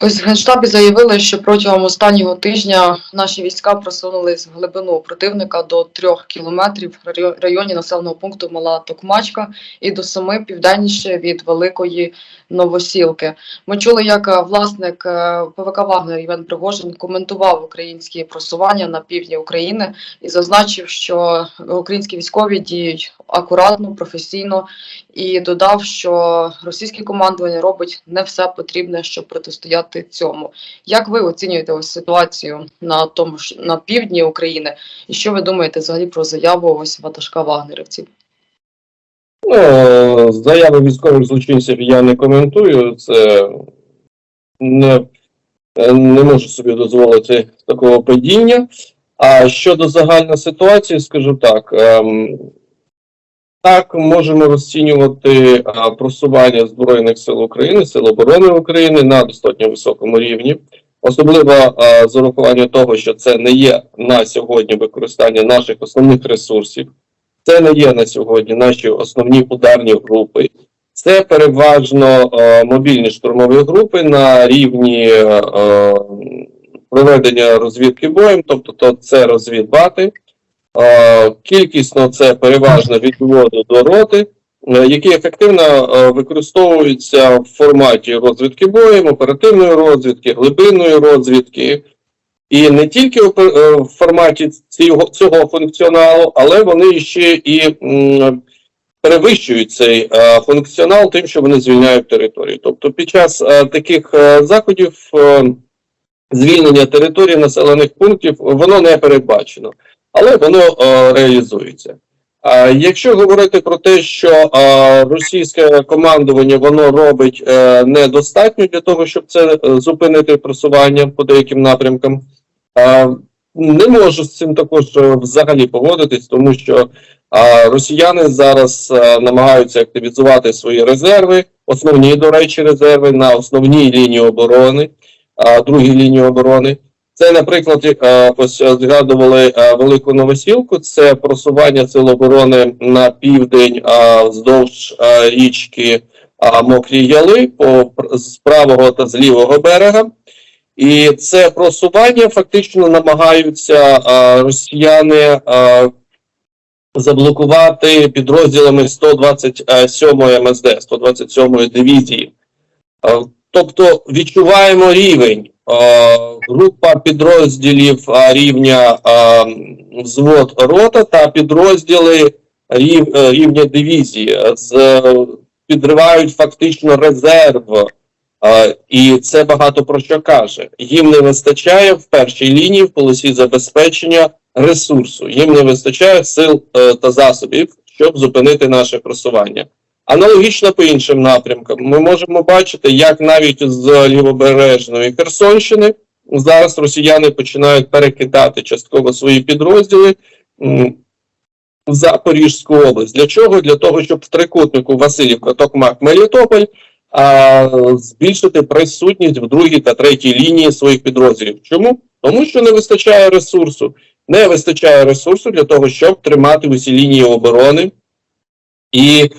Ось в Генштабі заявили, що протягом останнього тижня наші війська просунулись в глибину противника до трьох кілометрів в районі населеного пункту Мала Токмачка і до семи південніше від Великої Новосілки. Ми чули, як е, власник е, ПВК Вагнер Іван Пригожин коментував українські просування на півдні України і зазначив, що українські військові діють акуратно, професійно і додав, що російське командування робить не все потрібне, щоб протистояти цьому. Як ви оцінюєте ось ситуацію на тому ж на півдні України, і що ви думаєте взагалі про заяву ось ватажка вагнерівців? Ну, заяви військових злочинців я не коментую. Це не, не можу собі дозволити такого падіння. А щодо загальної ситуації, скажу так. ем, так, можемо розцінювати просування Збройних сил України, Сил оборони України на достатньо високому рівні. Особливо з урахуванням того, що це не є на сьогодні використання наших основних ресурсів. Це не є на сьогодні наші основні ударні групи. Це переважно мобільні штурмові групи на рівні проведення розвідки боєм, тобто то це розвідбати. Кількісно це переважно від взводу до роти, е, які ефективно е, використовуються в форматі розвідки боєм, оперативної розвідки, глибинної розвідки. І не тільки в е, форматі цього, цього функціоналу, але вони ще і перевищують цей функціонал тим, що вони звільняють територію. Тобто під час таких заходів звільнення території населених пунктів воно не передбачено, але воно е, реалізується. А якщо говорити про те, що е, російське командування воно робить е, недостатньо для того, щоб це е, зупинити просування по деяким напрямкам, е, не можу з цим також взагалі погодитись, тому що е, росіяни зараз е, намагаються активізувати свої резерви, основні, до речі, резерви на основній лінії оборони, а другій лінії оборони. Це, наприклад, е, ось е, згадували е, Велику Новосілку, це просування сил оборони на південь вздовж річки Мокрі Яли по з правого та з лівого берега. І це просування фактично намагаються росіяни заблокувати підрозділами 127-ї МСД, 127-ї дивізії. Тобто відчуваємо рівень. Е, група підрозділів е, рівня е, взвод рота та підрозділи рівня дивізії з, підривають фактично резерв. І це багато про що каже. Їм не вистачає в першій лінії в полосі забезпечення ресурсу. Їм не вистачає сил та засобів, щоб зупинити наше просування. Аналогічно по іншим напрямкам, ми можемо бачити, як навіть з лівобережної Херсонщини зараз росіяни починають перекидати частково свої підрозділи в Запорізьку область. Для чого? Для того, щоб в трикутнику Васильівка, Токмак, Мелітополь а, збільшити присутність в другій та третій лінії своїх підрозділів. Чому? Тому що не вистачає ресурсу. Не вистачає ресурсу для того, щоб тримати усі лінії оборони. І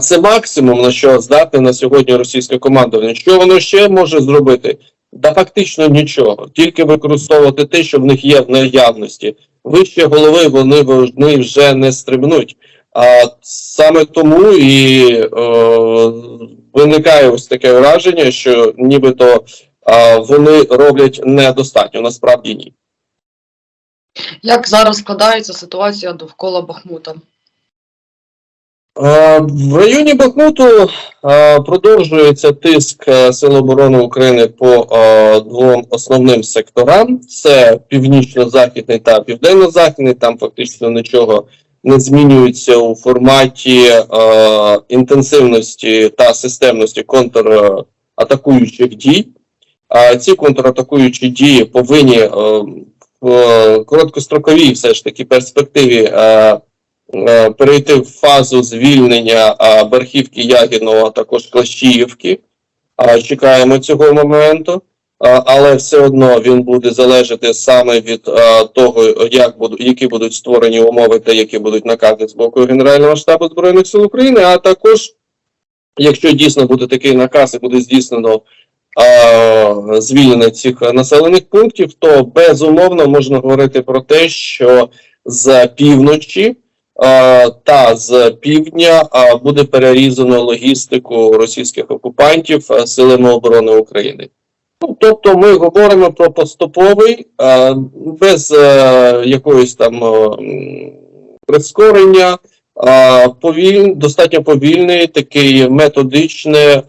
це максимум, на що здатне на сьогодні російське командування. Що воно ще може зробити? Да фактично нічого, тільки використовувати те, що в них є в наявності. Вище голови вони, вони вже не стрибнуть. А саме тому і е, виникає ось таке враження, що нібито е, вони роблять недостатньо, насправді ні. Як зараз складається ситуація довкола Бахмута? Е, В районі Бахмуту е, продовжується тиск е, Сил оборони України по двом основним секторам: це північно-західний та південно-західний. Там фактично нічого не змінюється у форматі інтенсивності та системності контратакуючих дій. Ці контратакуючі дії повинні в короткостроковій все ж таки перспективі. Е, перейти в фазу звільнення а, Верхівки Ягідного, а також Клащіївки. Чекаємо цього моменту. але все одно він буде залежати саме від того, як буду, які будуть створені умови та які будуть накази з боку Генерального штабу Збройних сил України, а також, якщо дійсно буде такий наказ і буде здійснено звільнення цих населених пунктів, то безумовно можна говорити про те, що з півночі та з півдня буде перерізано логістику російських окупантів силами оборони України. Ну, тобто ми говоримо про поступовий, без е, якоїсь там е, прискорення, повіль, достатньо повільний такий методичне,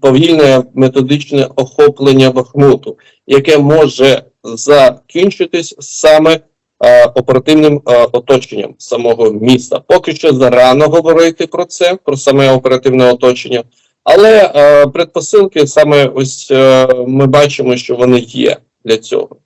повільне методичне охоплення Бахмуту, яке може закінчитись саме е, оперативним е, оточенням самого міста. Поки що зарано говорити про це, про саме оперативне оточення. Але е, предпосилки саме ось е, ми бачимо, що вони є для цього.